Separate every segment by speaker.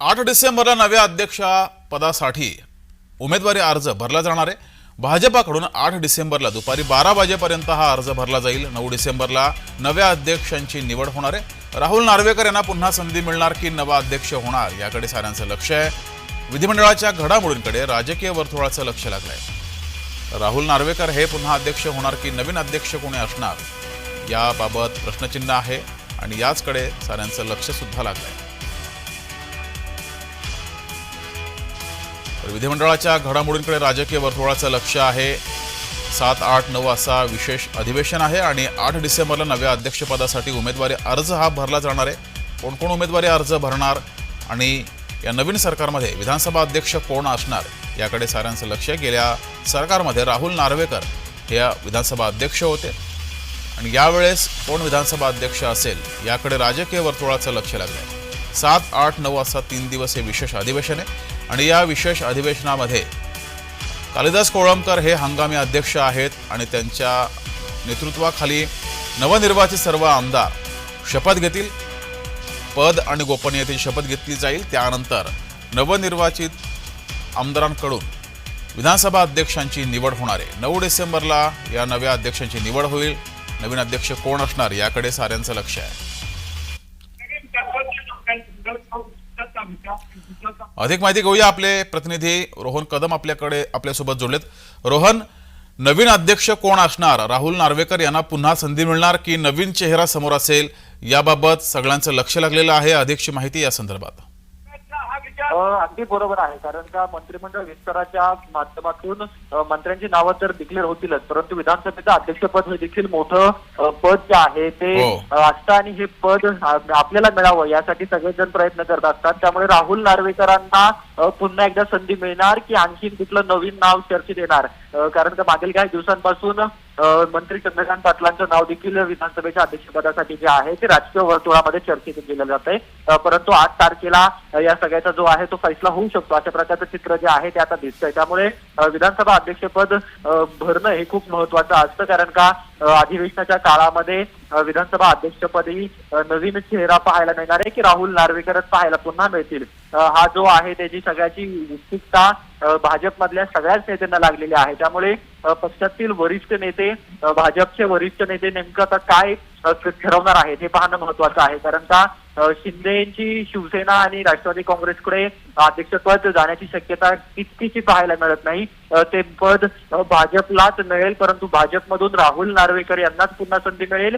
Speaker 1: आठ डिसेंबरला नव्या अध्यक्षपदासाठी उमेदवारी अर्ज भरला जाणार आहे. भाजपाकडून आठ डिसेंबरला दुपारी बारा वाजेपर्यंत हा अर्ज भरला जाईल. नऊ डिसेंबरला नव्या अध्यक्षांची निवड होणार आहे. राहुल नार्वेकर यांना पुन्हा संधी मिळणार की नवा अध्यक्ष होणार याकडे साऱ्यांचं लक्ष आहे. विधिमंडळाच्या घडामोडींकडे राजकीय वर्तुळाचं लक्ष लागलं आहे राहुल नार्वेकर हे पुन्हा अध्यक्ष होणार की नवीन अध्यक्ष कोणी असणार? याबाबत प्रश्नचिन्ह आहे आणि याचकडे साऱ्यांचं लक्ष सुद्धा लागलं आहे तर विधिमंडळाच्या घडामोडींकडे राजकीय वर्तुळाचं लक्ष आहे. सात आठ नऊ असा विशेष अधिवेशन आहे आणि आठ डिसेंबरला नव्या अध्यक्षपदासाठी उमेदवारी अर्ज हा भरला जाणार आहे. कोण कोण उमेदवारी अर्ज भरणार आणि या नवीन सरकारमध्ये विधानसभा अध्यक्ष कोण असणार याकडे साऱ्यांचं लक्ष गेल्या सरकारमध्ये राहुल नार्वेकर हे विधानसभा अध्यक्ष होते. आणि यावेळेस कोण विधानसभा अध्यक्ष असेल याकडे राजकीय वर्तुळाचं लक्ष लागलं सात आठ नऊ असा तीन दिवस हे विशेष अधिवेशन आहे. आणि या विशेष अधिवेशनामध्ये कालिदास कोळंबकर हे हंगामी अध्यक्ष आहेत आणि त्यांच्या नेतृत्वाखाली नवनिर्वाचित सर्व आमदार शपथ घेतील पद आणि गोपनीयतेची शपथ घेतली जाईल. त्यानंतर नवनिर्वाचित आमदारांकडून विधानसभा अध्यक्षांची निवड होणार आहे. नऊ डिसेंबरला या नव्या अध्यक्षांची निवड होईल. नवीन अध्यक्ष कोण असणार याकडे साऱ्यांचं लक्ष आहे. अधिक माहिती घेऊया आपले प्रतिनिधी. रोहन कदम आपल्याकडे आपल्यासोबत जोडलेत. रोहन नवीन अध्यक्ष कोण असणार? राहुल नार्वेकर यांना पुन्हा संधी मिळणार की नवीन चेहरा समोर असेल? याबाबत सगळ्यांचं लक्ष लागलेलं आहे. अधिकची माहिती या संदर्भात.
Speaker 2: अगदी बरोबर आहे. कारण का मंत्रिमंडळ विस्ताराच्या माध्यमातून मंत्र्यांची नावं तर डिक्लेअर होतीलच. परंतु विधानसभेचं अध्यक्षपद हे देखील मोठं पद जे आहे ते
Speaker 1: हो.
Speaker 2: असतं आणि हे पद आपल्याला मिळावं यासाठी सगळेजण प्रयत्न करत असतात त्यामुळे राहुल नार्वेकरांना पुन्हा एकदा संधी मिळणार की आणखीन कुठलं नवीन नाव चर्चेत येणार? कारण का मागील काही दिवसांपासून मंत्री चंद्रकांत पाटलांचं नाव देखील विधानसभेच्या अध्यक्षपदासाठी जे आहे ते राजकीय वर्तुळामध्ये चर्चेत केलं जात आहे परंतु आठ तारखेला या सगळ्याचा जो आहे तो फैसला होऊ शकतो अशा प्रकारचं चित्र जे आहे ते आता दिसतंय. त्यामुळे विधानसभा अध्यक्षपद भरणं हे खूप महत्वाचं असतं कारण का अधिवेशनाच्या काळामध्ये विधानसभा अध्यक्षपदी नवीन चेहरा पाहायला मिळणार आहे की राहुल नार्वेकरच पाहायला पुन्हा मिळतील. हा जो आहे त्याची सगळ्याची उत्सुकता भाजपमधल्या सगळ्याच नेत्यांना लागलेली आहे. त्यामुळे पक्षातील वरिष्ठ नेते भाजपचे वरिष्ठ नेते नेमकं आता काय ठरवणार आहेत हे पाहणं महत्वाचं आहे. कारण का शिंदेची शिवसेना आणि राष्ट्रवादी काँग्रेसकडे अध्यक्षपद जाण्याची शक्यता कितकीची पाहायला मिळत नाही. ते पद भाजपलाच मिळेल परंतु भाजपमधून राहुल नार्वेकर यांनाच पुन्हा संधी मिळेल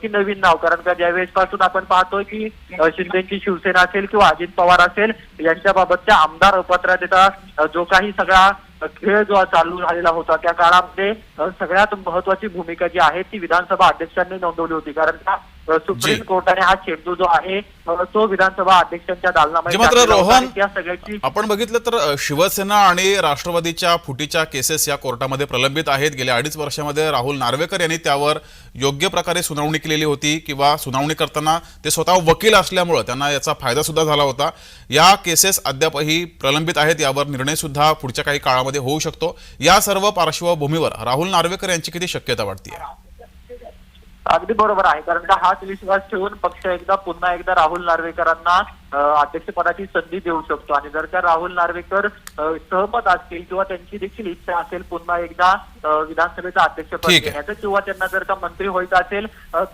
Speaker 2: की नवीन नाव? कारण का ज्यावेळेस पासून आपण पाहतोय की शिंदेची शिवसेना असेल किंवा अजित पवार असेल यांच्याबाबतच्या आमदार अपात्रतेचा जो काही सगळा खेळ जो चालू झालेला होता त्या काळामध्ये सगळ्यात महत्वाची भूमिका जी आहे ती विधानसभा अध्यक्षांनी नोंदवली होती. कारण का सुप्रीम. कोर्टाने हा चेंडू जो आहे तो विधानसभा अध्यक्षांच्या दालनामध्ये
Speaker 1: मात्र रोहन-
Speaker 2: त्या सगळ्याची
Speaker 1: आपण बघितलं तर शिवसेना आणि राष्ट्रवादीच्या फुटीच्या केसेस या कोर्टामध्ये प्रलंबित आहेत. गेल्या अडीच वर्षामध्ये राहुल नार्वेकर यांनी त्यावर योग्य प्रकारे सुनावणी केलेली होती किंवा सुनावणी करताना ते स्वतः वकील असल्यामुळं त्यांना याचा फायदा सुद्धा झाला होता. या केसेस अद्यापही प्रलंबित आहेत यावर निर्णय सुद्धा पुढच्या काही काळामध्ये होऊ शकतो. या सर्व पार्श्वभूमीवर राहुल नार्वेकर यांची किती शक्यता वाटते
Speaker 2: अगदी बरोबर आहे. कारण का हाच विश्वास ठेवून पक्ष एकदा पुन्हा एकदा राहुल नार्वेकरांना अध्यक्षपदाची संधी देऊ शकतो. आणि जर का राहुल नार्वेकर सहमत असतील किंवा त्यांची देखील इच्छा असेल पुन्हा एकदा विधानसभेचं अध्यक्षपद. घेण्याचं किंवा त्यांना जर का मंत्री व्हायचं असेल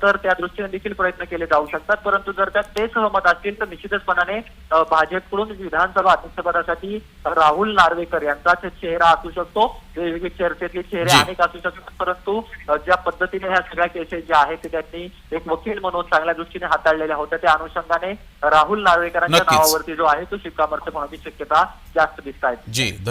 Speaker 2: तर त्या दृष्टीने देखील प्रयत्न केले जाऊ शकतात. परंतु जर का ते सहमत असतील तर निश्चितचपणाने भाजपकडून विधानसभा अध्यक्षपदासाठी राहुल नार्वेकर यांचाच चेहरा असू शकतो. वेगवेगळे चर्चेतले चेहरे. अनेक असू शकतात परंतु ज्या पद्धतीने ह्या सगळ्या केसेस ज्या आहेत ते त्यांनी एक वकील म्हणून चांगल्या दृष्टीने हाताळलेल्या होत्या त्या अनुषंगाने राहुल नार्वेकरांच्या. नावावरती जो आहे तो शिक्कामोर्तब होण्याची शक्यता जास्त दिसत आहे
Speaker 1: जी